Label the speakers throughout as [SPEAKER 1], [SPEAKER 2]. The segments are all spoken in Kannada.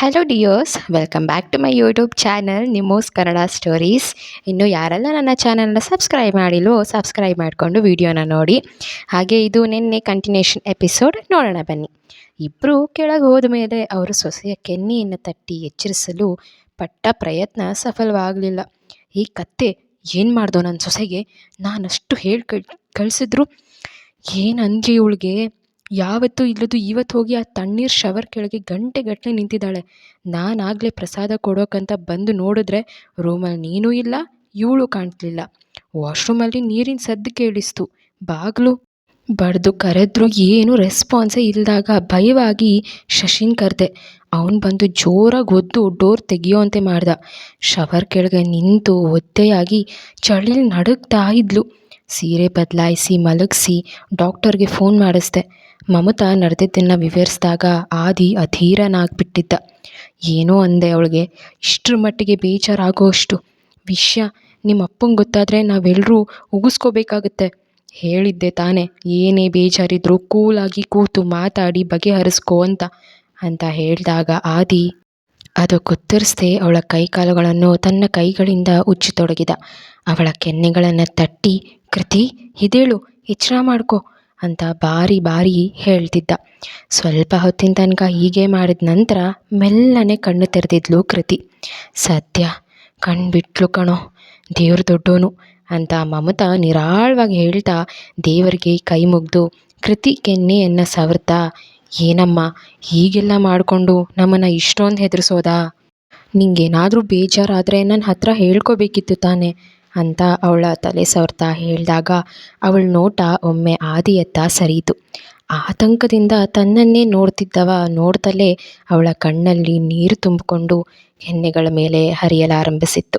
[SPEAKER 1] Hello ಡಿಯೋಸ್ welcome back to my YouTube channel ನಿಮೋಸ್ Kannada stories ಇನ್ನು ಯಾರೆಲ್ಲ ನನ್ನ ಚಾನಲ್ನ ಸಬ್ಸ್ಕ್ರೈಬ್ ಮಾಡಿಲ್ವೋ ಸಬ್ಸ್ಕ್ರೈಬ್ ಮಾಡಿಕೊಂಡು ವಿಡಿಯೋನ ನೋಡಿ. ಹಾಗೆ ಇದು ನಿನ್ನೆ ಕಂಟಿನ್ಯೂಷನ್ ಎಪಿಸೋಡ್ ನೋಡೋಣ ಬನ್ನಿ. ಇಬ್ಬರು ಕೆಳಗೆ ಹೋದ ಮೇಲೆ ಅವರು ಸೊಸೆಯ ಕೆನ್ನೆಯನ್ನು ತಟ್ಟಿ ಎಚ್ಚರಿಸಲು ಪಟ್ಟ ಪ್ರಯತ್ನ ಸಫಲವಾಗಲಿಲ್ಲ. ಈ ಕತ್ತೆ ಏನು ಮಾಡ್ದೋ ನನ್ನ ಸೊಸೆಗೆ? ನಾನಷ್ಟು ಹೇಳಿ ಕಳ್ ಕಳಿಸಿದ್ರು. ಏನು ಇವಳಿಗೆ? ಯಾವತ್ತೂ ಇಲ್ಲದು ಇವತ್ತು ಹೋಗಿ ಆ ತಣ್ಣೀರು ಶವರ್ ಕೆಳಗೆ ಗಂಟೆಗಟ್ಟಲೆ ನಿಂತಿದ್ದಾಳೆ. ನಾನಾಗಲೇ ಪ್ರಸಾದ ಕೊಡೋಕ್ಕಂತ ಬಂದು ನೋಡಿದ್ರೆ ರೂಮಲ್ಲಿ ನೀನೂ ಇಲ್ಲ, ಇವಳು ಕಾಣ್ತಿಲ್ಲ. ವಾಶ್ರೂಮಲ್ಲಿ ನೀರಿನ ಸದ್ದು ಕೇಳಿಸ್ತು. ಬಾಗಿಲು ಬಡ್ದು ಕರೆದ್ರು ಏನು ರೆಸ್ಪಾನ್ಸೇ ಇಲ್ಲದಾಗ ಭಯವಾಗಿ ಶಶಿನ್ ಕರೆದೆ ಅವನು ಬಂದು ಜೋರಾಗಿ ಒದ್ದು ಡೋರ್ ತೆಗಿಯೋವಂತೆ ಮಾಡ್ದ. ಶವರ್ ಕೆಳಗೆ ನಿಂತು ಒದ್ದೆಯಾಗಿ ಚಳಿಲಿ ನಡುಗ್ತಾ ಇದ್ಲು. ಸೀರೆ ಬದಲಾಯಿಸಿ ಮಲಗಿಸಿ ಡಾಕ್ಟರ್ಗೆ ಫೋನ್ ಮಾಡಿಸ್ದೆ. ಮಮತಾ ನಡೆದಿದ್ದನ್ನು ವಿವರಿಸಿದಾಗ ಆದಿ ಅಧೀರನಾಗ್ಬಿಟ್ಟಿದ್ದ. ಏನೋ ಅಂದೆ ಅವಳಿಗೆ. ಇಷ್ಟರ ಮಟ್ಟಿಗೆ ಬೇಜಾರಾಗೋಷ್ಟು ವಿಷಯ ನಿಮ್ಮ ಅಪ್ಪಂಗೆ ಗೊತ್ತಾದರೆ ನಾವೆಲ್ಲರೂ ಉಗಿಸ್ಕೋಬೇಕಾಗುತ್ತೆ. ಹೇಳಿದ್ದೆ ತಾನೇ. ಏನೇ ಬೇಜಾರಿದ್ರೂ ಕೂಲಾಗಿ ಕೂತು ಮಾತಾಡಿ ಬಗೆಹರಿಸ್ಕೋ ಅಂತ. ಅಂತ ಹೇಳಿದಾಗ ಆದಿ ಅದು ಕುತ್ತರಿಸದೆ ಅವಳ ಕೈಕಾಲುಗಳನ್ನು ತನ್ನ ಕೈಗಳಿಂದ ಉಜ್ಜತೊಡಗಿದ ಅವಳ ಕೆನ್ನೆಗಳನ್ನು ತಟ್ಟಿ ಕೃತಿ, ಇದೇಳು ಎಚ್ಚರ ಮಾಡ್ಕೊ ಅಂತ ಬಾರಿ ಬಾರಿ ಹೇಳ್ತಿದ್ದ. ಸ್ವಲ್ಪ ಹೊತ್ತಿನ ತನಕ ಹೀಗೆ ಮಾಡಿದ ನಂತರ ಮೆಲ್ಲನೆ ಕಣ್ಣು ತೆರೆದಿದ್ಲು ಕೃತಿ. ಸದ್ಯ ಕಣ್ಣು ಬಿಟ್ಲು ಕಣೋ, ದೇವ್ರು ದೊಡ್ಡೋನು ಅಂತ ಮಮತಾ ನಿರಾಳವಾಗಿ ಹೇಳ್ತಾ ದೇವರಿಗೆ ಕೈ ಮುಗಿದು ಕೃತಿ ಕೆನ್ನೆಯನ್ನು ಸವರ್ತಾ, ಏನಮ್ಮ, ಹೀಗೆಲ್ಲ ಮಾಡಿಕೊಂಡು ನಮ್ಮನ್ನು ಇಷ್ಟೊಂದು ಹೆದರಿಸೋದಾ? ನಿಂಗೇನಾದರೂ ಬೇಜಾರಾದರೆ ನನ್ನ ಹತ್ರ ಹೇಳ್ಕೋಬೇಕಿತ್ತು ತಾನೆ. ಅಂತ ಅವಳ ತಲೆ ಸವರ್ತಾ ಹೇಳಿದಾಗ ಅವಳ ನೋಟ ಒಮ್ಮೆ ಆದಿಯತ್ತ ಸರಿಯಿತು. ಆತಂಕದಿಂದ ತನ್ನನ್ನೇ ನೋಡ್ತಿದ್ದವ ನೋಡ್ತಲೇ ಅವಳ ಕಣ್ಣಲ್ಲಿ ನೀರು ತುಂಬಿಕೊಂಡು ಹೆಣ್ಣೆಗಳ ಮೇಲೆ ಹರಿಯಲಾರಂಭಿಸಿತ್ತು.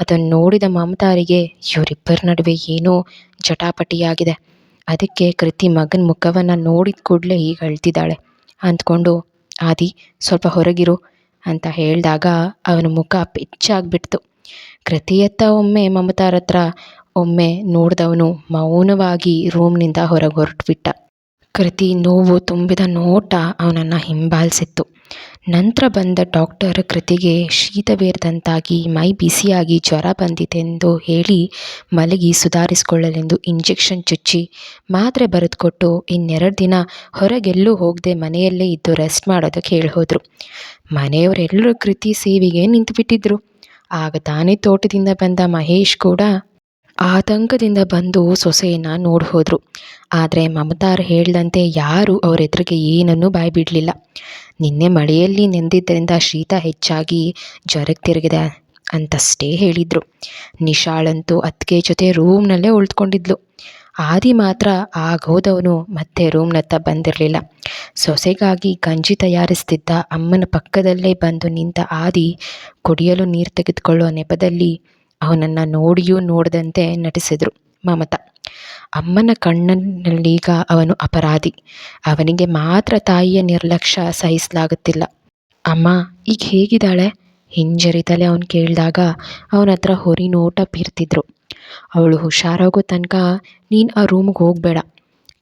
[SPEAKER 1] ಅದನ್ನು ನೋಡಿದ ಮಮತಾರಿಗೆ, ಇವರಿಬ್ಬರ ನಡುವೆ ಏನೋ ಜಟಾಪಟಿಯಾಗಿದೆ. ಅದಕ್ಕೆ ಕೃತಿ ಮಗನ ಮುಖವನ್ನು ನೋಡಿದ ಕೂಡಲೇ ಈಗ ಅಳ್ತಿದ್ದಾಳೆ. ಅಂದ್ಕೊಂಡು, ಆದಿ, ಸ್ವಲ್ಪ ಹೊರಗಿರು. ಅಂತ ಹೇಳಿದಾಗ ಅವನ ಮುಖ ಪೆಚ್ಚಾಗ್ಬಿಡ್ತು. ಕೃತಿಯತ್ತ ಒಮ್ಮೆ ಮಮತಾರ ಹತ್ರ ಒಮ್ಮೆ ನೋಡಿದವನು ಮೌನವಾಗಿ ರೂಮ್ನಿಂದ ಹೊರಗೆ ಹೊರಟುಬಿಟ್ಟ ಕೃತಿ ನೋವು ತುಂಬಿದ ನೋಟ ಅವನನ್ನು ಹಿಂಬಾಲಿಸಿತ್ತು. ನಂತರ ಬಂದ ಡಾಕ್ಟರ್ ಕೃತಿಗೆ ಶೀತವೇರಿದಂತಾಗಿ ಮೈ ಬಿಸಿಯಾಗಿ ಜ್ವರ ಬಂದಿತೆಂದು ಹೇಳಿ ಮಲಗಿ ಸುಧಾರಿಸಿಕೊಳ್ಳಲೆಂದು ಇಂಜೆಕ್ಷನ್ ಚುಚ್ಚಿ ಮಾತ್ರೆ ಬರೆದುಕೊಟ್ಟು ಇನ್ನೆರಡು ದಿನ ಹೊರಗೆಲ್ಲೂ ಹೋಗದೆ ಮನೆಯಲ್ಲೇ ಇದ್ದು ರೆಸ್ಟ್ ಮಾಡೋದಕ್ಕೆ ಹೇಳಿ ಹೋದರು ಮನೆಯವರೆಲ್ಲರೂ ಕೃತಿ ಸೇವೆಗೆ ನಿಂತುಬಿಟ್ಟಿದ್ರು. ಆಗ ತಾನೇ ತೋಟದಿಂದ ಬಂದ ಮಹೇಶ್ ಕೂಡ ಆತಂಕದಿಂದ ಬಂದು ಸೊಸೆಯನ್ನು ನೋಡಿ ಹೋದರು ಆದರೆ ಮಮತಾರು ಹೇಳ್ದಂತೆ ಯಾರೂ ಅವರ ಎದುರಿಗೆ ಏನನ್ನೂ ಬಾಯಿ ಬಿಡಲಿಲ್ಲ ನಿನ್ನೆ ಮಳೆಯಲ್ಲಿ ನೆಂದಿದ್ದರಿಂದ ಶೀತ ಹೆಚ್ಚಾಗಿ ಜ್ವರಕ್ಕೆ ತಿರುಗಿದೆ ಅಂತಷ್ಟೇ ಹೇಳಿದರು. ನಿಶಾಳಂತೂ ಅತ್ತಿಗೆ ಜೊತೆ ರೂಮ್ನಲ್ಲೇ ಉಳಿದುಕೊಂಡಿದ್ಲು ಆದಿ ಮಾತ್ರ ಆಗೋದವನು ಮತ್ತೆ ರೂಮ್ನತ್ತ ಬಂದಿರಲಿಲ್ಲ. ಸೊಸೆಗಾಗಿ ಗಂಜಿ ತಯಾರಿಸ್ತಿದ್ದ ಅಮ್ಮನ ಪಕ್ಕದಲ್ಲೇ ಬಂದು ನಿಂತ ಆದಿ ಕುಡಿಯಲು ನೀರು ತೆಗೆದುಕೊಳ್ಳುವ ನೆಪದಲ್ಲಿ ಅವನನ್ನು ನೋಡಿಯೂ ನೋಡದಂತೆ ನಟಿಸಿದರು ಮಮತಾ. ಅಮ್ಮನ ಕಣ್ಣನಲ್ಲೀಗ ಅವನು ಅಪರಾಧಿ. ಅವನಿಗೆ ಮಾತ್ರ ತಾಯಿಯ ನಿರ್ಲಕ್ಷ್ಯ ಸಹಿಸಲಾಗುತ್ತಿಲ್ಲ. ಅಮ್ಮ, ಈಗ ಹೇಗಿದ್ದಾಳೆ? ಹಿಂಜರಿತಲೇ ಅವನು ಕೇಳಿದಾಗ ಅವನ ಹತ್ರ ಹೊರಿ ನೋಟ ಬೀರ್ತಿದ್ರು. ಅವಳು ಹುಷಾರಾಗೋ ತನಕ ನೀನು ಆ ರೂಮ್ಗೆ ಹೋಗಬೇಡ.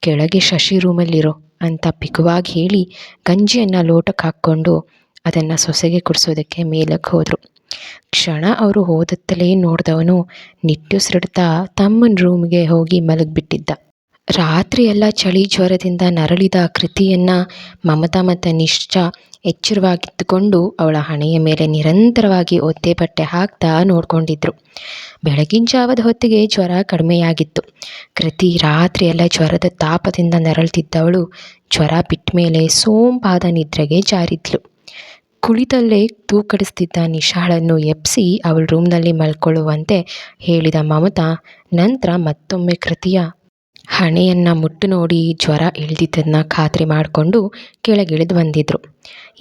[SPEAKER 1] ಕೆಳಗೆ ಶಶಿ ರೂಮಲ್ಲಿರೋ ಅಂತ ಬಿಗುವಾಗಿ ಹೇಳಿ ಗಂಜಿಯನ್ನು ಲೋಟಕ್ಕೆ ಹಾಕ್ಕೊಂಡು ಅದನ್ನು ಸೊಸೆಗೆ ಕುಡಿಸೋದಕ್ಕೆ ಮೇಲಕ್ಕೆ ಹೋದರು. ಕ್ಷಣ ಅವರು ಹೋದತ್ತಲೇ ನೋಡಿದವನು ನಿಟ್ಟುಸಿರಿಡ್ತಾ ತಮ್ಮನ ರೂಮ್ಗೆ ಹೋಗಿ ಮಲಗಿಬಿಟ್ಟಿದ್ದ. ರಾತ್ರಿ ಎಲ್ಲ ಚಳಿ ಜ್ವರದಿಂದ ನರಳಿದ ಕೃತಿಯನ್ನು ಮಮತಾ ಮತ್ತು ನಿಶ್ಚ ಎಚ್ಚರವಾಗಿದ್ದುಕೊಂಡು ಅವಳ ಹಣೆಯ ಮೇಲೆ ನಿರಂತರವಾಗಿ ಒದ್ದೆ ಬಟ್ಟೆ ಹಾಕ್ತಾ ನೋಡ್ಕೊಂಡಿದ್ರು. ಬೆಳಗಿನ ಜಾವದ ಹೊತ್ತಿಗೆ ಜ್ವರ ಕಡಿಮೆಯಾಗಿತ್ತು. ಕೃತಿ ರಾತ್ರಿ ಎಲ್ಲ ಜ್ವರದ ತಾಪದಿಂದ ನರಳ್ತಿದ್ದವಳು ಜ್ವರ ಬಿಟ್ಟ ಮೇಲೆ ಸೋಂಪಾದ ನಿದ್ರೆಗೆ ಜಾರಿದ್ಲು. ಕುಳಿತಲ್ಲೇ ತೂಕಡಿಸ್ತಿದ್ದ ನಿಶಾಳನ್ನು ಎಬ್ಬಿಸಿ ಅವಳ ರೂಮ್ನಲ್ಲಿ ಮಲ್ಕೊಳ್ಳುವಂತೆ ಹೇಳಿದ ಮಮತಾ, ನಂತರ ಮತ್ತೊಮ್ಮೆ ಕೃತಿಯ ಹಣೆಯನ್ನು ಮುಟ್ಟು ನೋಡಿ ಜ್ವರ ಇಳಿದಿದ್ದನ್ನು ಖಾತ್ರಿ ಮಾಡಿಕೊಂಡು ಕೆಳಗಿಳಿದು ಬಂದಿದ್ದರು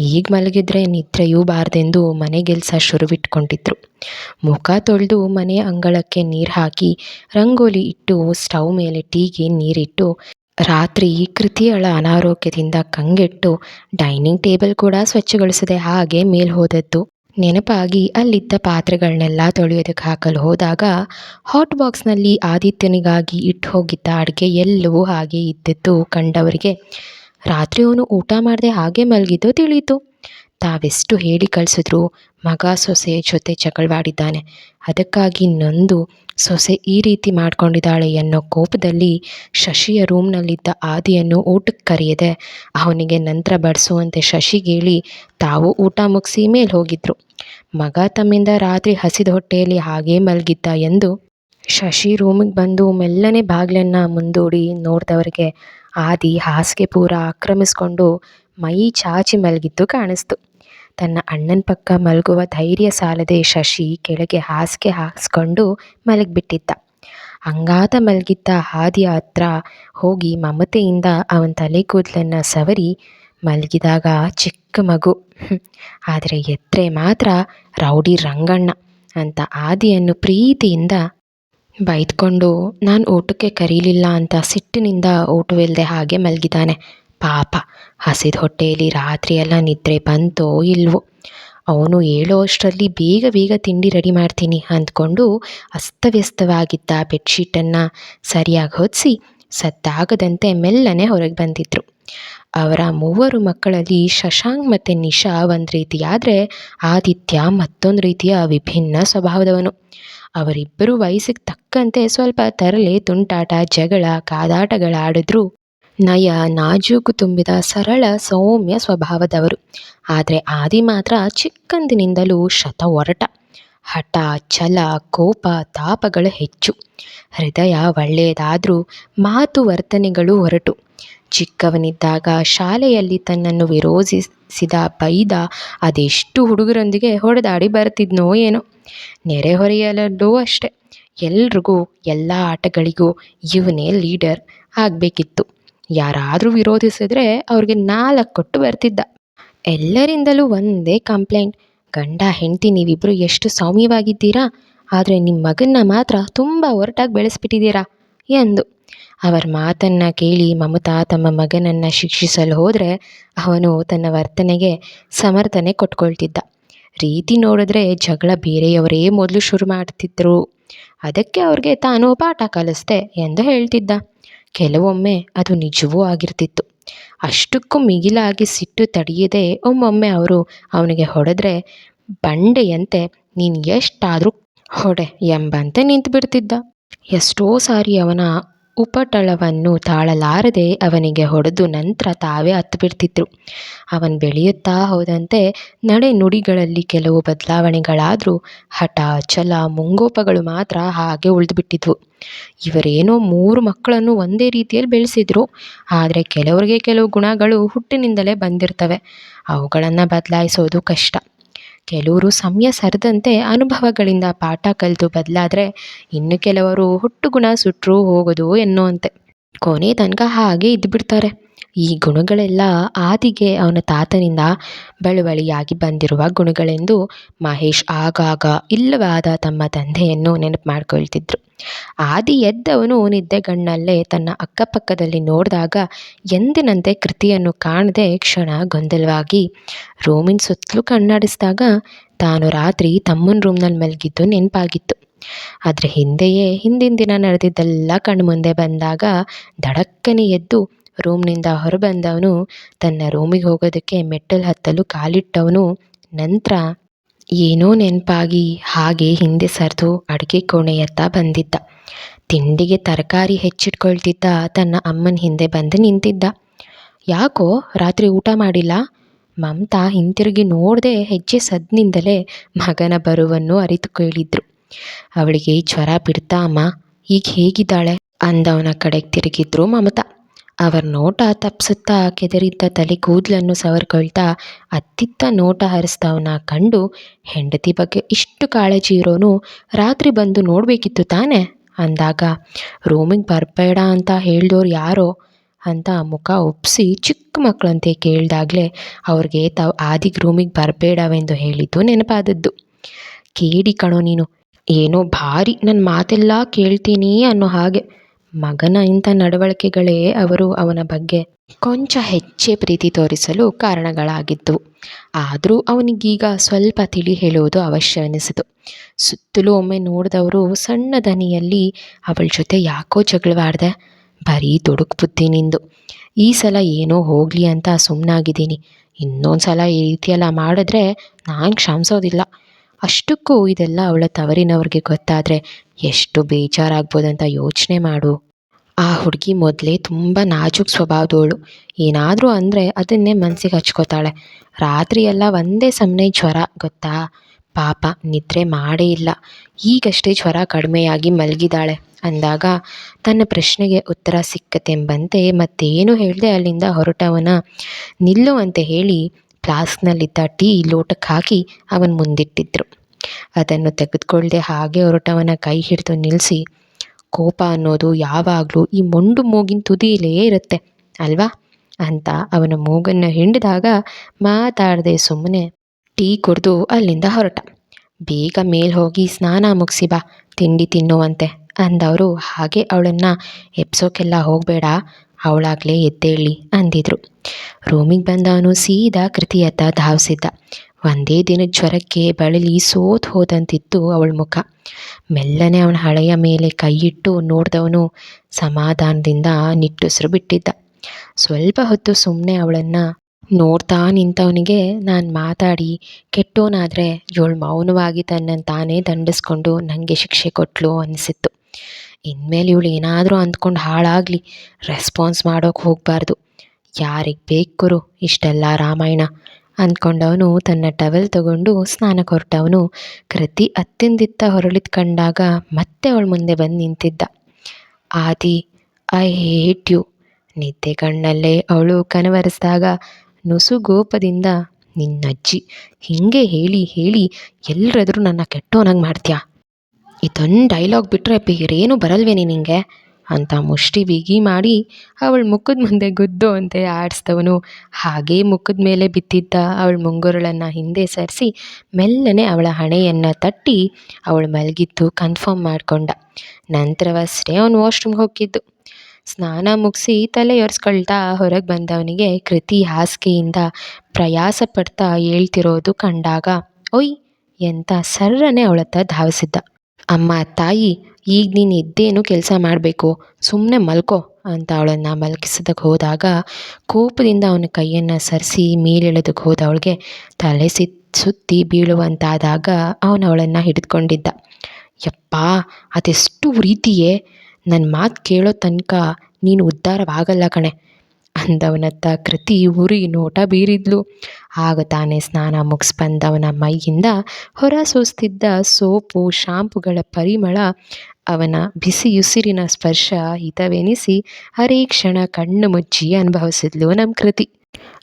[SPEAKER 1] ಈಗ ಮಲಗಿದ್ರೆ ನಿದ್ರೆಯೂ ಬಾರ್ದೆಂದು ಮನೆಗೆಲ್ಸ ಶುರುವಿಟ್ಕೊಂಡಿದ್ರು. ಮುಖ ತೊಳೆದು ಮನೆ ಅಂಗಳಕ್ಕೆ ನೀರು ಹಾಕಿ ರಂಗೋಲಿ ಇಟ್ಟು ಸ್ಟವ್ ಮೇಲೆ ಟೀಗೆ ನೀರಿಟ್ಟು ರಾತ್ರಿ ಕೃತಿಯಳ ಅನಾರೋಗ್ಯದಿಂದ ಕಂಗೆಟ್ಟು ಡೈನಿಂಗ್ ಟೇಬಲ್ ಕೂಡ ಸ್ವಚ್ಛಗೊಳಿಸದೆ ಹಾಗೆ ಮೇಲೆ ಹೋದದ್ದು. ನೆನಪಾಗಿ ಅಲ್ಲಿದ್ದ ಪಾತ್ರೆಗಳನ್ನೆಲ್ಲ ತೊಳೆಯೋದಕ್ಕೆ ಹಾಕಲು ಹೋದಾಗ ಹಾಟ್ ಬಾಕ್ಸ್ನಲ್ಲಿ ಆದಿತ್ಯನಿಗಾಗಿ ಇಟ್ಟು ಹೋಗಿದ್ದ ಅಡುಗೆ ಎಲ್ಲವೂ ಹಾಗೆ ಇದ್ದಿದ್ದು ಕಂಡವರಿಗೆ, ರಾತ್ರಿ ಅವನು ಊಟ ಮಾಡದೆ ಹಾಗೆ ಮಲಗಿದ್ದು ತಿಳಿಯಿತು. ತಾವೆಷ್ಟು ಹೇಳಿ ಕಳಿಸಿದ್ರು. ಮಗ ಸೊಸೆ ಜೊತೆ ಜಗಳವಾಡಿದ್ದಾನೆ. ಅದಕ್ಕಾಗಿ ನೊಂದು ಸೊಸೆ ಈ ರೀತಿ ಮಾಡ್ಕೊಂಡಿದ್ದಾಳೆ ಎನ್ನೋ ಕೋಪದಲ್ಲಿ ಶಶಿಯ ರೂಮ್ನಲ್ಲಿದ್ದ ಆದಿಯನ್ನು ಊಟಕ್ಕೆ ಕರೆಯದೆ, ಅವನಿಗೆ ನಂತರ ಬಡಿಸುವಂತೆ ಶಶಿಗೇಳಿ ತಾವು ಊಟ ಮುಗಿಸಿ ಮೇಲೆ ಹೋಗಿದ್ರು. ಮಗ ತಮ್ಮಿಂದ ರಾತ್ರಿ ಹಸಿದ ಹೊಟ್ಟೆಯಲ್ಲಿ ಹಾಗೇ ಮಲಗಿದ್ದ ಎಂದು ಶಶಿ ರೂಮಿಗೆ ಬಂದು ಮೆಲ್ಲನೆ ಬಾಗಿಲನ್ನು ಮುಂದೂಡಿ ನೋಡಿದವರಿಗೆ ಆದಿ ಹಾಸಿಗೆ ಪೂರ ಆಕ್ರಮಿಸ್ಕೊಂಡು ಮೈ ಚಾಚಿ ಮಲಗಿದ್ದು ಕಾಣಿಸ್ತು. ತನ್ನ ಅಣ್ಣನ ಪಕ್ಕ ಮಲಗುವ ಧೈರ್ಯ ಸಾಲದೆ ಶಶಿ ಕೆಳಗೆ ಹಾಸಿಗೆ ಹಾಸ್ಕೊಂಡು ಮಲಗಿಬಿಟ್ಟಿದ್ದ. ಹಂಗಾತ ಮಲಗಿದ್ದ ಹಾದಿಯ ಹತ್ರ ಹೋಗಿ ಮಮತೆಯಿಂದ ಅವನ ತಲೆ ಕೂದಲನ್ನು ಸವರಿ ಮಲಗಿದಾಗ ಚಿಕ್ಕ ಮಗು. ಆದರೆ ಎತ್ತರೆ ಮಾತ್ರ ರೌಡಿ ರಂಗಣ್ಣ ಅಂತ ಆದಿಯನ್ನು ಪ್ರೀತಿಯಿಂದ ಬೈದ್ಕೊಂಡು, ನಾನು ಊಟಕ್ಕೆ ಕರೀಲಿಲ್ಲ ಅಂತ ಸಿಟ್ಟಿನಿಂದ ಊಟವಿಲ್ಲದೆ ಹಾಗೆ ಮಲಗಿದ್ದಾನೆ. ಪಾಪ, ಹಸಿದ ಹೊಟ್ಟೆಯಲ್ಲಿ ರಾತ್ರಿ ಎಲ್ಲ ನಿದ್ರೆ ಬಂತೋ ಇಲ್ವೋ? ಅವನು ಹೇಳೋ ಅಷ್ಟರಲ್ಲಿ ಬೇಗ ಬೇಗ ತಿಂಡಿ ರೆಡಿ ಮಾಡ್ತೀನಿ ಅಂದ್ಕೊಂಡು ಅಸ್ತವ್ಯಸ್ತವಾಗಿದ್ದ ಬೆಡ್ಶೀಟನ್ನು ಸರಿಯಾಗಿ ಹೊದಿಸಿ ಸದ್ದಾಗದಂತೆ ಮೆಲ್ಲನೆ ಹೊರಗೆ ಬಂದಿದ್ರು. ಅವರ ಮೂವರು ಮಕ್ಕಳಲ್ಲಿ ಶಶಾಂಕ್ ಮತ್ತು ನಿಶಾ ಒಂದು ರೀತಿಯಾದರೆ ಆದಿತ್ಯ ಮತ್ತೊಂದು ರೀತಿಯ ವಿಭಿನ್ನ ಸ್ವಭಾವದವನು. ಅವರಿಬ್ಬರು ವಯಸ್ಸಿಗೆ ತಕ್ಕಂತೆ ಸ್ವಲ್ಪ ತರಲೆ ತುಂಟಾಟ, ಜಗಳ, ಕಾದಾಟಗಳಾಡಿದ್ರು. ನಯ ನಾಜೂಕು ತುಂಬಿದ ಸರಳ ಸೌಮ್ಯ ಸ್ವಭಾವದವರು. ಆದರೆ ಆದಿ ಮಾತ್ರ ಚಿಕ್ಕಂದಿನಿಂದಲೂ ಶತ ಒರಟ. ಹಠ, ಛಲ, ಕೋಪ, ತಾಪಗಳು ಹೆಚ್ಚು. ಹೃದಯ ಒಳ್ಳೆಯದಾದರೂ ಮಾತು ವರ್ತನೆಗಳು ಹೊರಟು. ಚಿಕ್ಕವನಿದ್ದಾಗ ಶಾಲೆಯಲ್ಲಿ ತನ್ನನ್ನು ವಿರೋಧಿಸಿದ ಬೈದ ಅದೆಷ್ಟು ಹುಡುಗರೊಂದಿಗೆ ಹೊಡೆದಾಡಿ ಬರ್ತಿದ್ನೋ ಏನೋ. ನೆರೆಹೊರೆಯಲ್ಲೂ ಅಷ್ಟೆ. ಎಲ್ರಿಗೂ, ಎಲ್ಲ ಆಟಗಳಿಗೂ ಇವನೇ ಲೀಡರ್ ಆಗಬೇಕಿತ್ತು. ಯಾರಾದರೂ ವಿರೋಧಿಸಿದ್ರೆ ಅವ್ರಿಗೆ ನಾಲ್ಕು ಕೊಟ್ಟು ಬರ್ತಿದ್ದ. ಎಲ್ಲರಿಂದಲೂ ಒಂದೇ ಕಂಪ್ಲೇಂಟ್. ಗಂಡ, ಹೆಂಡತಿ ನೀವಿಬ್ಬರು ಎಷ್ಟು ಸೌಮ್ಯವಾಗಿದ್ದೀರಾ? ಆದರೆ ನಿಮ್ಮ ಮಗನ್ನ ಮಾತ್ರ ತುಂಬ ಒರಟಾಗಿ ಬೆಳೆಸ್ಬಿಟ್ಟಿದ್ದೀರಾ? ಎಂದು. ಅವರ ಮಾತನ್ನು ಕೇಳಿ ಮಮತಾ ತಮ್ಮ ಮಗನನ್ನು ಶಿಕ್ಷಿಸಲು ಹೋದರೆ ಅವನು ತನ್ನ ವರ್ತನೆಗೆ ಸಮರ್ಥನೆ ಕೊಟ್ಕೊಳ್ತಿದ್ದ. ರೀತಿ ನೋಡಿದ್ರೆ ಜಗಳ ಬೇರೆಯವರೇ ಮೊದಲು ಶುರು ಮಾಡ್ತಿದ್ರು. ಅದಕ್ಕೆ ಅವ್ರಿಗೆ ತಾನು ಪಾಠ ಕಲಿಸ್ದೆ ಎಂದು ಹೇಳ್ತಿದ್ದ. ಕೆಲವೊಮ್ಮೆ ಅದು ನಿಜವೂ ಆಗಿರ್ತಿತ್ತು. ಅಷ್ಟಕ್ಕೂ ಮಿಗಿಲಾಗಿ ಸಿಟ್ಟು ತಡೆಯದೆ ಒಮ್ಮೊಮ್ಮೆ ಅವರು ಅವನಿಗೆ ಹೊಡೆದ್ರೆ, ಬಂಡೆಯಂತೆ ನೀನು ಎಷ್ಟಾದರೂ ಹೊಡೆ ಎಂಬಂತೆ ನಿಂತು ಬಿಡ್ತಿದ್ದ ಎಷ್ಟೋ ಸಾರಿ ಅವನ ಉಪಟಳವನ್ನು ತಾಳಲಾರದೆ ಅವನಿಗೆ ಹೊಡೆದು ನಂತರ ತಾವೇ ಹತ್ತು ಬಿಡ್ತಿದ್ರು ಅವನು ಬೆಳೆಯುತ್ತಾ ಹೋದಂತೆ ನಡೆ ನುಡಿಗಳಲ್ಲಿ ಕೆಲವು ಬದಲಾವಣೆಗಳಾದರೂ ಹಠ ಛಲ ಮುಂಗೋಪಗಳು ಮಾತ್ರ ಹಾಗೆ ಉಳಿದುಬಿಟ್ಟಿದ್ವು. ಇವರೇನೋ ಮೂರು ಮಕ್ಕಳನ್ನು ಒಂದೇ ರೀತಿಯಲ್ಲಿ ಬೆಳೆಸಿದ್ರು. ಆದರೆ ಕೆಲವರಿಗೆ ಕೆಲವು ಗುಣಗಳು ಹುಟ್ಟಿನಿಂದಲೇ ಬಂದಿರ್ತವೆ. ಅವುಗಳನ್ನು ಬದಲಾಯಿಸೋದು ಕಷ್ಟ. ಕೆಲವರು ಸಮಯ ಸರಿದಂತೆ ಅನುಭವಗಳಿಂದ ಪಾಠ ಕಲಿತು ಬದಲಾದರೆ ಇನ್ನು ಕೆಲವರು ಹುಟ್ಟು ಗುಣ ಸುಟ್ಟರೂ ಹೋಗೋದು ಎನ್ನುವಂತೆ. ಕೊನೆ ತನಕ ಹಾಗೆ ಇದ್ದುಬಿಡ್ತಾರೆ ಈ ಗುಣಗಳೆಲ್ಲ ಆದಿಗೆ ಅವನ ತಾತನಿಂದ ಬಳುವಳಿಯಾಗಿ ಬಂದಿರುವ ಗುಣಗಳೆಂದು ಮಹೇಶ್ ಆಗಾಗ ಇಲ್ಲವಾದ ತಮ್ಮ ತಂದೆಯನ್ನು ನೆನಪು ಮಾಡ್ಕೊಳ್ತಿದ್ರು. ಆದಿ ಎದ್ದವನು ನಿದ್ದೆಗಣ್ಣಲ್ಲೇ ತನ್ನ ಅಕ್ಕಪಕ್ಕದಲ್ಲಿ ನೋಡಿದಾಗ ಎಂದಿನಂತೆ ಕೃತಿಯನ್ನು ಕಾಣದೆ ಕ್ಷಣ ಗೊಂದಲವಾಗಿ ರೂಮಿನ ಸುತ್ತಲೂ ಕಣ್ಣಾಡಿಸಿದಾಗ ತಾನು ರಾತ್ರಿ ತಮ್ಮನ ರೂಮ್ನಲ್ಲಿ ಮಲಗಿದ್ದು ನೆನಪಾಗಿತ್ತು. ಅದರ ಹಿಂದೆಯೇ ಹಿಂದಿನ ದಿನ ನಡೆದಿದ್ದೆಲ್ಲ ಕಣ್ಣು ಮುಂದೆ ಬಂದಾಗ ಧಡಕ್ಕನೆ ಎದ್ದು ರೂಮ್ನಿಂದ ಹೊರಬಂದವನು ತನ್ನ ರೂಮಿಗೆ ಹೋಗೋದಕ್ಕೆ ಮೆಟ್ಟಲು ಹತ್ತಲು ಕಾಲಿಟ್ಟವನು ನಂತರ ಏನೋ ನೆನಪಾಗಿ ಹಾಗೆ ಹಿಂದೆ ಸರಿದು ಅಡುಗೆ ಕೋಣೆಯತ್ತ ಬಂದಿದ್ದ. ತಿಂಡಿಗೆ ತರಕಾರಿ ಹೆಚ್ಚಿಟ್ಕೊಳ್ತಿದ್ದ ತನ್ನ ಅಮ್ಮನ ಹಿಂದೆ ಬಂದು ನಿಂತಿದ್ದ. ಯಾಕೋ ರಾತ್ರಿ ಊಟ ಮಾಡಿಲ್ಲ? ಮಮತಾ ಹಿಂತಿರುಗಿ ನೋಡದೆ ಹೆಜ್ಜೆ ಸದ್ನಿಂದಲೇ ಮಗನ ಬರುವನ್ನು ಅರಿತು ಕೇಳಿದ್ರು. ಅವಳಿಗೆ ಜ್ವರ ಬಿಡ್ತಾ ಅಮ್ಮ, ಈಗ ಹೇಗಿದ್ದಾಳೆ? ಅಂದವನ ಕಡೆಗೆ ತಿರುಗಿದ್ರು ಮಮತಾ. ಅವರ ನೋಟ ತಪ್ಪಿಸುತ್ತಾ ಕೆದರಿದ್ದ ತಲೆ ಕೂದಲನ್ನು ಸವರ್ಕೊಳ್ತಾ ಅತ್ತಿತ್ತ ನೋಟ ಹರಿಸ್ದವನ ಕಂಡು ಹೆಂಡತಿ ಬಗ್ಗೆ ಇಷ್ಟು ಕಾಳಜಿ ಇರೋನು ರಾತ್ರಿ ಬಂದು ನೋಡಬೇಕಿತ್ತು ತಾನೆ? ಅಂದಾಗ, ರೂಮಿಗೆ ಬರಬೇಡ ಅಂತ ಹೇಳ್ದೋರು ಯಾರೋ? ಅಂತ ಮುಖ ಒಪ್ಪಿಸಿ ಚಿಕ್ಕ ಮಕ್ಕಳಂತೆ ಕೇಳಿದಾಗಲೇ ಅವ್ರಿಗೆ ತಾವು ಆದಿಗೆ ರೂಮಿಗೆ ಬರಬೇಡವೆಂದು ಹೇಳಿದ್ದು ನೆನಪಾದದ್ದು. ಕೇಳಿ ಕಣೋ ನೀನು, ಏನೋ ಭಾರಿ ನನ್ನ ಮಾತೆಲ್ಲ ಕೇಳ್ತೀನಿ ಅನ್ನೋ ಹಾಗೆ ಮಗನ ಇಂಥ ನಡವಳಿಕೆಗಳೇ ಅವರು ಅವನ ಬಗ್ಗೆ ಕೊಂಚ ಹೆಚ್ಚೇ ಪ್ರೀತಿ ತೋರಿಸಲು ಕಾರಣಗಳಾಗಿದ್ದವು ಆದರೂ ಅವನಿಗೀಗ ಸ್ವಲ್ಪ ತಿಳಿ ಹೇಳುವುದು ಅವಶ್ಯವೆನಿಸಿತು. ಸುತ್ತಲೂ ಒಮ್ಮೆ ನೋಡಿದವರು, ಸಣ್ಣ ದನಿಯಲ್ಲಿ ಅವಳ ಜೊತೆ ಯಾಕೋ ಜಗಳವಾಡ್ದೆ, ಬರೀ ದುಡುಕು ಬುದ್ಧಿ ನಿಂದು. ಈ ಸಲ ಏನೋ ಹೋಗಲಿ ಅಂತ ಸುಮ್ಮನಾಗಿದ್ದೀನಿ ಇನ್ನೊಂದು ಸಲ ಈ ರೀತಿಯೆಲ್ಲ ಮಾಡಿದ್ರೆ ನಾನು ಕ್ಷಮಿಸೋದಿಲ್ಲ. ಅಷ್ಟಕ್ಕೂ ಇದೆಲ್ಲ ಅವಳ ತವರಿನವ್ರಿಗೆ ಗೊತ್ತಾದರೆ ಎಷ್ಟು ಬೇಜಾರಾಗ್ಬೋದಂತ ಯೋಚನೆ ಮಾಡು. ಆ ಹುಡುಗಿ ಮೊದಲೇ ತುಂಬ ನಾಜೂಕ್ ಸ್ವಭಾವದವಳು. ಏನಾದರೂ ಅಂದರೆ ಅದನ್ನೇ ಮನಸ್ಸಿಗೆ ಹಚ್ಕೋತಾಳೆ. ರಾತ್ರಿ ಎಲ್ಲ ಒಂದೇ ಸಮನೆ ಜ್ವರ, ಗೊತ್ತಾ? ಪಾಪ, ನಿದ್ರೆ ಮಾಡೇ ಇಲ್ಲ. ಈಗಷ್ಟೇ ಜ್ವರ ಕಡಿಮೆಯಾಗಿ ಮಲಗಿದಾಳೆ. ಅಂದಾಗ ತನ್ನ ಪ್ರಶ್ನೆಗೆ ಉತ್ತರ ಸಿಕ್ಕತೆಂಬಂತೆ ಮತ್ತೇನು ಹೇಳದೆ ಅಲ್ಲಿಂದ ಹೊರಟವನ ನಿಲ್ಲುವಂತೆ ಹೇಳಿ ಫ್ಲಾಸ್ಕ್ನಲ್ಲಿದ್ದ ಟೀ ಲೋಟಕ್ಕೆ ಹಾಕಿ ಅವನ ಮುಂದಿಟ್ಟಿದ್ರು. ಅದನ್ನು ತೆಗೆದುಕೊಳ್ಳದೆ ಹಾಗೆ ಹೊರಟವನ ಕೈ ಹಿಡಿದು ನಿಲ್ಲಿಸಿ ಕೋಪ ಅನ್ನೋದು ಯಾವಾಗಲೂ ಈ ಮೊಂಡು ಮೂಗಿನ ತುದಿಯಲ್ಲೇ ಇರುತ್ತೆ, ಅಲ್ವಾ? ಅಂತ ಅವನ ಮೂಗನ್ನು ಹಿಂಡಿದಾಗ ಮಾತಾಡದೆ ಸುಮ್ಮನೆ ಟೀ ಕುಡಿದು ಅಲ್ಲಿಂದ ಹೊರಟ. ಬೇಗ ಮೇಲೆ ಹೋಗಿ ಸ್ನಾನ ಮುಗಿಸಿ ಬಾ, ತಿಂಡಿ ತಿನ್ನುವಂತೆ ಅಂದವರು ಹಾಗೆ ಅವಳನ್ನು ಎಬ್ಸೋಕ್ಕೆಲ್ಲ ಹೋಗಬೇಡ ಅವಳಾಗಲೇ ಎದ್ದೇಳಿ ಅಂದಿದ್ರು. ರೂಮಿಗೆ ಬಂದವನು ಸೀದಾ ಕೃತಿಯತ್ತ ಧಾವಿಸಿದ್ದ. ಒಂದೇ ದಿನದ ಜ್ವರಕ್ಕೆ ಬಳಲಿ ಸೋತ್ ಹೋದಂತಿತ್ತು ಅವಳ ಮುಖ. ಮೆಲ್ಲನೆ ಅವನ ಹಳೆಯ ಮೇಲೆ ಕೈಯಿಟ್ಟು ನೋಡಿದವನು ಸಮಾಧಾನದಿಂದ ನಿಟ್ಟುಸಿರು ಬಿಟ್ಟಿದ್ದ. ಸ್ವಲ್ಪ ಹೊತ್ತು ಸುಮ್ಮನೆ ಅವಳನ್ನು ನೋಡ್ತಾ ನಿಂತವನಿಗೆ ನಾನು ಮಾತಾಡಿ, ಕೆಟ್ಟೋನಾದರೆ ಇವಳು ಮೌನವಾಗಿ ತನ್ನನ್ನು ತಾನೇ ದಂಡಿಸ್ಕೊಂಡು ನನಗೆ ಶಿಕ್ಷೆ ಕೊಟ್ಲು ಅನಿಸಿತ್ತು. ಇನ್ಮೇಲೆ ಇವಳು ಏನಾದರೂ ಅಂದ್ಕೊಂಡು ಹಾಳಾಗಲಿ ರೆಸ್ಪಾನ್ಸ್ ಮಾಡೋಕೆ ಹೋಗಬಾರ್ದು. ಯಾರಿಗೆ ಬೇಕು ಗುರು, ಇಷ್ಟೆಲ್ಲ ರಾಮಾಯಣ ಅಂದ್ಕೊಂಡವನು ತನ್ನ ಟವೆಲ್ ತಗೊಂಡು ಸ್ನಾನಕ್ಕೆ ಹೊರಟವನು ಕೃತಿ ಅತ್ತಿಂದಿತ್ತ ಹೊರಳಿದ್ ಕಂಡಾಗ ಮತ್ತೆ ಅವಳ ಮುಂದೆ ಬಂದು ನಿಂತಿದ್ದ. ಆದಿ, ಐ ಹೇಟ್ ಯು. ನಿದ್ದೆ ಕಣ್ಣಲ್ಲೇ ಅವಳು ಕನವರಿಸಿದಾಗ ನುಸುಗೋಪದಿಂದ ನಿನ್ನಜ್ಜಿ, ಹೀಗೆ ಹೇಳಿ ಹೇಳಿ ಎಲ್ಲರೆದುರು ನನ್ನ ಕೆಟ್ಟೋನಂಗೆ ಮಾಡ್ತೀಯಾ? ಇದೊಂದು ಡೈಲಾಗ್ ಬಿಟ್ಟರೆ ಬೇರೇನು ಬರಲ್ವೇನೆ ನಿನಗೆ ಅಂತ ಮುಷ್ಟಿ ಬಿಗಿ ಮಾಡಿ ಅವಳ ಮುಖದ ಮುಂದೆ ಗುದ್ದು ಅಂತೆ ಆಡಿಸ್ದವನು. ಹಾಗೇ ಮುಖದ ಮೇಲೆ ಬಿದ್ದಿದ್ದ ಅವಳ ಮುಂಗುರುಳನ್ನು ಹಿಂದೆ ಸರಿಸಿ ಮೆಲ್ಲನೆ ಅವಳ ಹಣೆಯನ್ನು ತಟ್ಟಿ ಅವಳು ಮಲಗಿದ್ದು ಕನ್ಫರ್ಮ್ ಮಾಡಿಕೊಂಡ. ನಂತರವಷ್ಟೇ ಅವನು ವಾಶ್ರೂಮ್ಗೆ ಹೋಗಿದ್ದು ಸ್ನಾನ ಮುಗಿಸಿ ತಲೆ ಒರೆಸ್ಕೊಳ್ತಾ ಹೊರಗೆ ಬಂದವನಿಗೆ ಕೃತಿ ಹಾಸಿಗೆಯಿಂದ ಪ್ರಯಾಸ ಪಡ್ತಾ ಹೇಳ್ತಿರೋದು ಕಂಡಾಗ ಒಯ್ ಎಂತ ಸರ್ರನೆ ಅವಳತ್ತ ಧಾವಿಸಿದ್ದ. ಅಮ್ಮ, ತಾಯಿ, ಈಗ ನೀನು ಇದ್ದೇನು ಕೆಲಸ ಮಾಡಬೇಕು ಸುಮ್ಮನೆ ಮಲ್ಕೋ ಅಂತ ಅವಳನ್ನು ಮಲಗಿಸೋದಕ್ಕೆ ಹೋದಾಗ ಕೋಪದಿಂದ ಅವನ ಕೈಯನ್ನು ಸರಿಸಿ ಮೇಲೆಳೆದಕ್ಕೆ ಹೋದವಳಿಗೆ ತಲೆ ಸಿತ್, ಸುತ್ತಿ ಬೀಳುವಂತಾದಾಗ ಅವನು ಅವಳನ್ನು ಹಿಡಿದುಕೊಂಡಿದ್ದ. ಯಪ್ಪ, ಅದೆಷ್ಟು ರೀತಿಯೇ ನನ್ನ ಮಾತು ಕೇಳೋ ತನಕ ನೀನು ಉದ್ಧಾರವಾಗಲ್ಲ ಕಣೆ, ಅಂದವನತ್ತ ಕೃತಿ ಉರಿ ನೋಟ ಬೀರಿದ್ಲು. ಆಗ ತಾನೇ ಸ್ನಾನ ಮುಗಿಸ್ ಬಂದವನ ಮೈಯಿಂದ ಹೊರ ಸೂಸ್ತಿದ್ದ ಸೋಪು, ಶಾಂಪುಗಳ ಪರಿಮಳ, ಅವನ ಬಿಸಿಯುಸಿರಿನ ಸ್ಪರ್ಶ ಹಿತವೆನಿಸಿ ಹರೇ ಕ್ಷಣ ಕಣ್ಣು ಮುಚ್ಚಿ ಅನುಭವಿಸಿದ್ಲು ನಮ್ಮ ಕೃತಿ.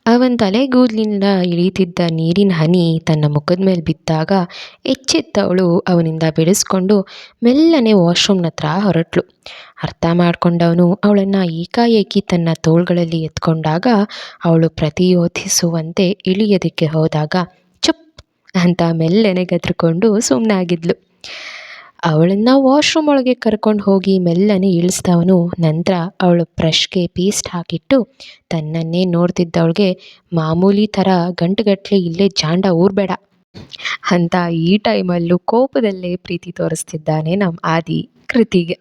[SPEAKER 1] ಅವನ ತಲೆಗೂದಲಿಂದ ಇಳೀತಿದ್ದ ನೀರಿನ ಹನಿ ತನ್ನ ಮುಖದ ಮೇಲೆ ಬಿದ್ದಾಗ ಎಚ್ಚೆತ್ತವಳು ಅವನಿಂದ ಬಿಡಿಸ್ಕೊಂಡು ಮೆಲ್ಲನೆ ವಾಶ್ರೂಮ್ನ ಹತ್ರ ಹೊರಟ್ಳು ಅರ್ಥ ಮಾಡಿಕೊಂಡವನು ಅವಳನ್ನು ಏಕಾಏಕಿ ತನ್ನ ತೋಳ್ಗಳಲ್ಲಿ ಎತ್ಕೊಂಡಾಗ ಅವಳು ಪ್ರತಿಯೋಧಿಸುವಂತೆ ಇಳಿಯೋದಕ್ಕೆ ಹೋದಾಗ ಚುಪ್ ಅಂತ ಮೆಲ್ಲನೆ ಗದ್ರಿಕೊಂಡು ಸುಮ್ಮನಾಗಿದ್ಲು ಅವಳನ್ನು ವಾಶ್ರೂಮ್ ಒಳಗೆ ಕರ್ಕೊಂಡು ಹೋಗಿ ಮೆಲ್ಲನೆ ಇಳಿಸ್ದವನು ನಂತರ ಅವಳು ಬ್ರಷ್ಗೆ ಪೇಸ್ಟ್ ಹಾಕಿಟ್ಟು ತನ್ನನ್ನೇ ನೋಡ್ತಿದ್ದವಳಿಗೆ, ಮಾಮೂಲಿ ಥರ ಗಂಟುಗಟ್ಟಲೆ ಇಲ್ಲೇ ಜಾಂಡ ಊರಬೇಡ ಅಂತ ಈ ಟೈಮಲ್ಲೂ ಕೋಪದಲ್ಲೇ ಪ್ರೀತಿ ತೋರಿಸ್ತಿದ್ದಾನೆ ನಮ್ಮ ಆದಿ ಕೃತಿಗೆ.